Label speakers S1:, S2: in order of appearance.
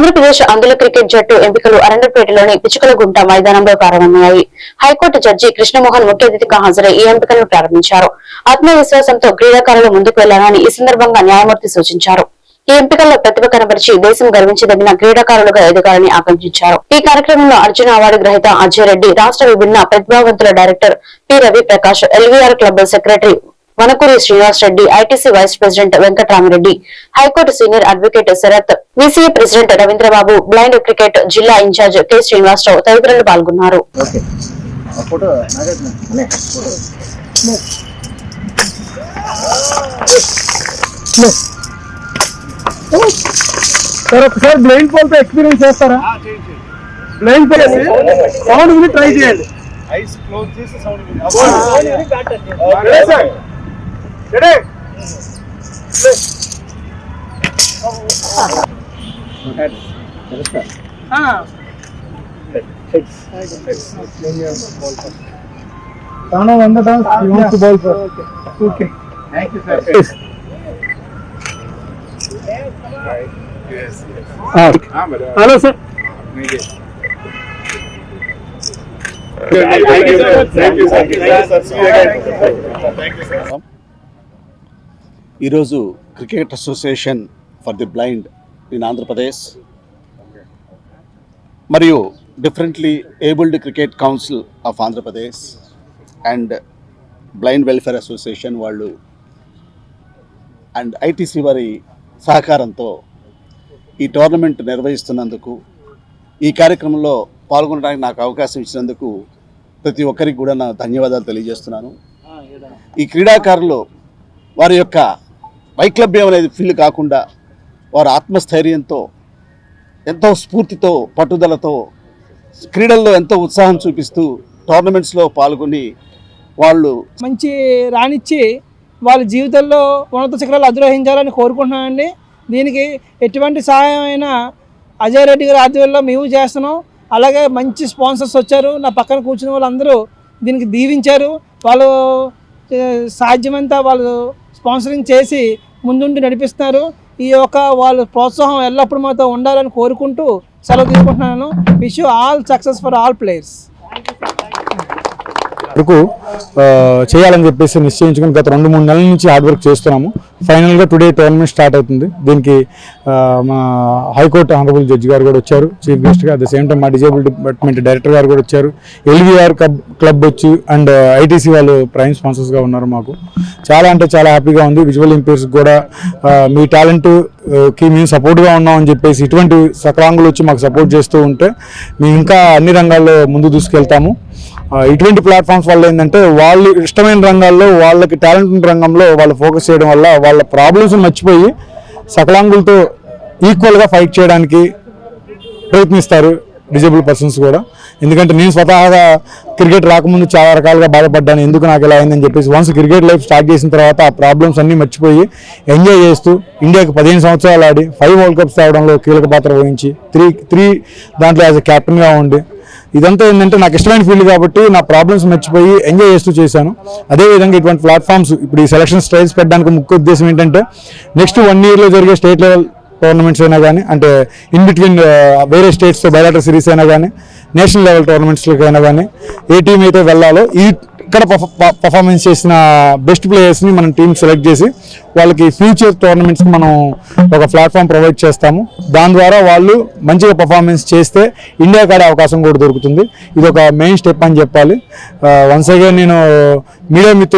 S1: ఆంధ్రప్రదేశ్ అందుల క్రికెట్ జట్టు ఎంపికలు అరండపేటలోని పిచుకలగుంట మైదానంలో ప్రారంభమయ్యాయి. హైకోర్టు జడ్జి కృష్ణమోహన్ ముఖ్య అతిథిగా హాజరై ఈ ఎంపికలను ప్రారంభించారు. ఆత్మవిశ్వాసంతో క్రీడాకారులు ముందుకు వెళ్ళాలని ఈ సందర్భంగా న్యాయమూర్తి సూచించారు. ఈ ఎంపికల్లో ప్రతిభ కనబరిచి దేశం గర్వించదగిన క్రీడాకారులుగా ఎదగాలని ఆకాంక్షించారు. ఈ కార్యక్రమంలో అర్జున అవార్డు గ్రహీత అజయ్ రెడ్డి రాష్ట్ర విభిన్న ప్రతిభావంతుల director P Ravi Prakash LVR club secretary Vanakuri Srinivas Reddy ITC vice president Venkataramireddy high court senior advocate Sarath VCA president Ravindrababu blind cricket జిల్లా ఇన్ఛార్జ్ కె శ్రీనివాసరావు తదితరులు పాల్గొన్నారు.
S2: సార్ ఒకసారి బ్లైండ్ ఫాల్తో ఎక్స్పీరియన్స్ చేస్తారా? బ్లైండ్ ఫాల్ సౌండ్ విని try చేయండి.
S3: Eyes close చేసి sound
S2: Dede. Evet. Ha. Tana vanda da you want
S3: to ball sir.
S2: Okay. Thank
S3: you sir. Yes. Yes. Hello sir. Thank
S4: you,
S3: sir.
S4: Thank you, sir. Thank you, sir. Thank you, sir. ఈరోజు cricket association for the blind in Andhra Pradesh. మరియు differently abled cricket council of Andhra Pradesh and blind welfare association వాళ్ళు and ITC వారి సహకారంతో ఈ tournament నిర్వహిస్తున్నందుకు ఈ కార్యక్రమంలో పాల్గొనడానికి నాకు అవకాశం ఇచ్చినందుకు ప్రతి ఒక్కరికి కూడా నా ధన్యవాదాలు తెలియజేస్తున్నాను. ఈ క్రీడాకారులు వారి యొక్క వైక్లభ్యం అనేది ఫీల్ కాకుండా వారు ఆత్మస్థైర్యంతో ఎంతో స్ఫూర్తితో పట్టుదలతో క్రీడల్లో ఎంతో ఉత్సాహం చూపిస్తూ టోర్నమెంట్స్లో పాల్గొని వాళ్ళు
S5: మంచి రాణిచ్చి వాళ్ళ జీవితంలో ఉన్నత శిఖరాలు అధిరోహించాలని కోరుకుంటున్నానండి. దీనికి ఎటువంటి సహాయం అయినా అజయ్ రెడ్డి గారి ఆధ్వర్యంలో మేము చేస్తున్నాం. అలాగే మంచి స్పాన్సర్స్ వచ్చారు. నా పక్కన కూర్చున్న వాళ్ళందరూ దీనికి దీవించారు. వాళ్ళు సాధ్యమంతా వాళ్ళు స్పాన్సరింగ్ చేసి ముందుండి నడిపిస్తున్నారు. ఈ యొక్క వాళ్ళ ప్రోత్సాహం ఎల్లప్పుడూ మాతో ఉండాలని కోరుకుంటూ సెలవు తీసుకుంటున్నాను. Wish all success for all players
S2: వరకు చేయాలని చెప్పేసి నిశ్చయించుకుని గత రెండు మూడు నెలల నుంచి హార్డ్ వర్క్ చేస్తున్నాము. ఫైనల్గా టుడే టోర్నమెంట్ స్టార్ట్ అవుతుంది. దీనికి మా హైకోర్టు ఆనరబుల్ జడ్జి గారు కూడా వచ్చారు చీఫ్ గెస్ట్గా అట్ ద సేమ్ టైం మా డిజేబుల్ డిపార్ట్మెంట్ డైరెక్టర్ గారు కూడా వచ్చారు. ఎల్వీఆర్ క్లబ్ క్లబ్ వచ్చి అండ్ ఐటీసీ వాళ్ళు ప్రైమ్ స్పాన్సర్స్గా ఉన్నారు మాకు. చాలా అంటే చాలా హ్యాపీగా ఉంది. విజువల్ ఇంపేర్స్ కూడా మీ టాలెంట్కి మేము సపోర్ట్గా ఉన్నామని చెప్పేసి ఇటువంటి సకలాంగులు వచ్చి మాకు సపోర్ట్ చేస్తూ ఉంటే మేము ఇంకా అన్ని రంగాల్లో ముందు దూసుకెళ్తాము. ఇటువంటి ప్లాట్ఫామ్స్ వల్ల ఏంటంటే వాళ్ళు ఇష్టమైన రంగాల్లో వాళ్ళకి టాలెంట్ ఉన్న రంగంలో వాళ్ళు ఫోకస్ చేయడం వల్ల వాళ్ళ ప్రాబ్లమ్స్ మర్చిపోయి సకలాంగులతో ఈక్వల్గా ఫైట్ చేయడానికి ప్రయత్నిస్తారు. డిజేబుల్ పర్సన్స్ కూడా. ఎందుకంటే నేను స్వతహాగా క్రికెట్ రాకముందు చాలా రకాలుగా బాధపడ్డాను. ఎందుకు నాకు ఇలా అయిందని చెప్పేసి వన్స్ క్రికెట్ లైఫ్ స్టార్ట్ చేసిన తర్వాత ఆ ప్రాబ్లమ్స్ అన్నీ మర్చిపోయి ఎంజాయ్ చేస్తూ ఇండియాకి పదిహేను సంవత్సరాలు ఆడి ఫైవ్ వరల్డ్ కప్స్ తేవడంలో కీలక పాత్ర వహించి త్రీ త్రీ దాంట్లో యాజ్ అ కెప్టెన్గా ఉండి ఇదంతా ఏంటంటే నాకు ఇష్టమైన ఫీల్డ్ కాబట్టి నా ప్రాబ్లమ్స్ మర్చిపోయి ఎంజాయ్ చేస్తూ చేశాను. అదేవిధంగా ఇటువంటి ప్లాట్ఫామ్స్ ఇప్పుడు ఈ సెలక్షన్ స్టైల్స్ పెట్టడానికి ముఖ్య ఉద్దేశం ఏంటంటే నెక్స్ట్ వన్ ఇయర్లో జరిగే స్టేట్ లెవెల్ టోర్నమెంట్స్ అయినా కానీ అంటే ఇన్ బిట్వీన్ వేరే స్టేట్స్తో బయలాటర్ సిరీస్ అయినా కానీ నేషనల్ లెవెల్ టోర్నమెంట్స్లోకి అయినా కానీ ఏ టీం అయితే వెళ్ళాలో ఈ ఇక్కడ పర్ఫార్మెన్స్ చేసిన బెస్ట్ ప్లేయర్స్ని మనం టీం సెలెక్ట్ చేసి వాళ్ళకి ఫ్యూచర్ టోర్నమెంట్స్ మనం ఒక ప్లాట్ఫామ్ ప్రొవైడ్ చేస్తాము. దాని ద్వారా వాళ్ళు మంచిగా పర్ఫార్మెన్స్ చేస్తే ఇండియా కాడే అవకాశం కూడా దొరుకుతుంది. ఇది ఒక మెయిన్ స్టెప్ అని చెప్పాలి. వన్స్ అగైన్ నేను మీడియా మిత్రులు